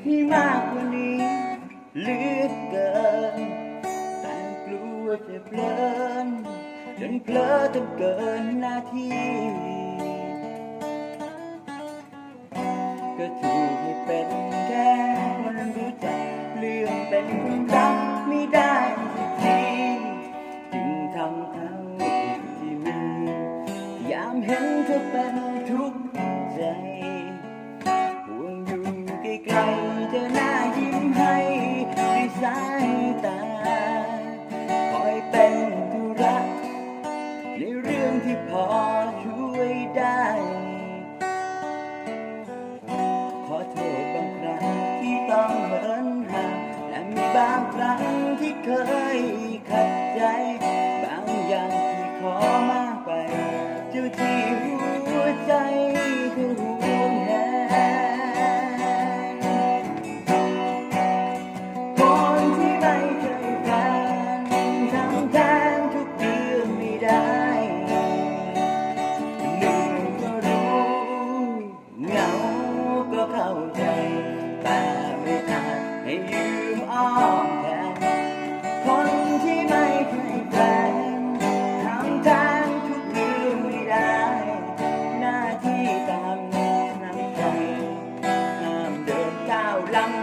ให้มากกว่านี้เหลือเกิน แต่กลัวจะเพลินจนเพลอจนเกินหน้าที่ก็ถึง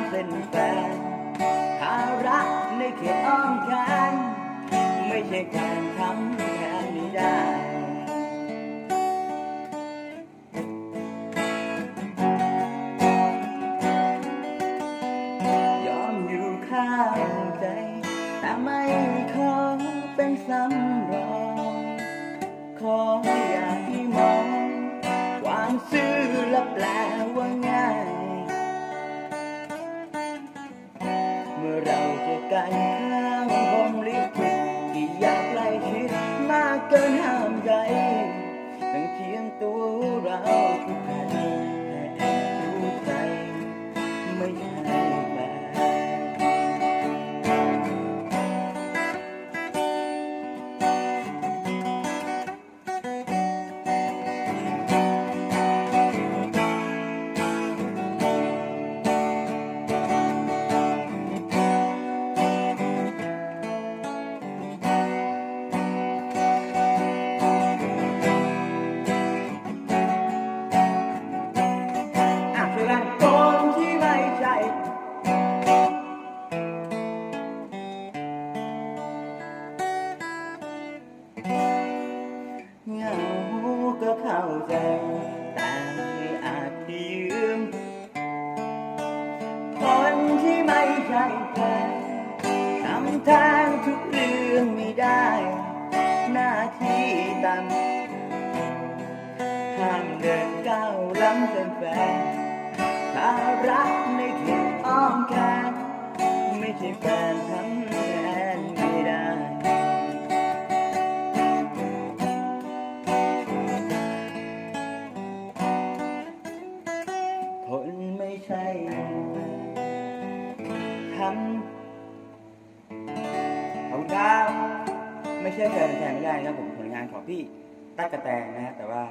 เส้นแฟนภาระในเขตอ้อมแขนไม่ใช่การทำแทนไม่ได้ยอมอยู่ข้างใจ แต่ไม่ขอเป็นสำรองขอ เราเจอกันข้างพมลิขิตที่อยากใกล้ชิดมากเกินห้ามใจตั้งเทียงตัวเรา ทางทุกเรื่องไม่ได้ หน้าที่ตามห้ามเดินก้าวล้ำเส้นแฟนถ้ารักในเขตอ้อมแขนไม่ใช่แฟนทำแทนไม่ได้คนไม่ใช่ทำ ครับ ไม่ใช่แฟนแทนไม่ได้นะครับผมผลงานของพี่ตั๊กกะแตงนะฮะแต่ว่า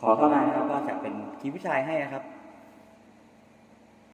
ขอเข้ามานะครับก็จะเป็นคีย์ผู้ชายให้นะครับ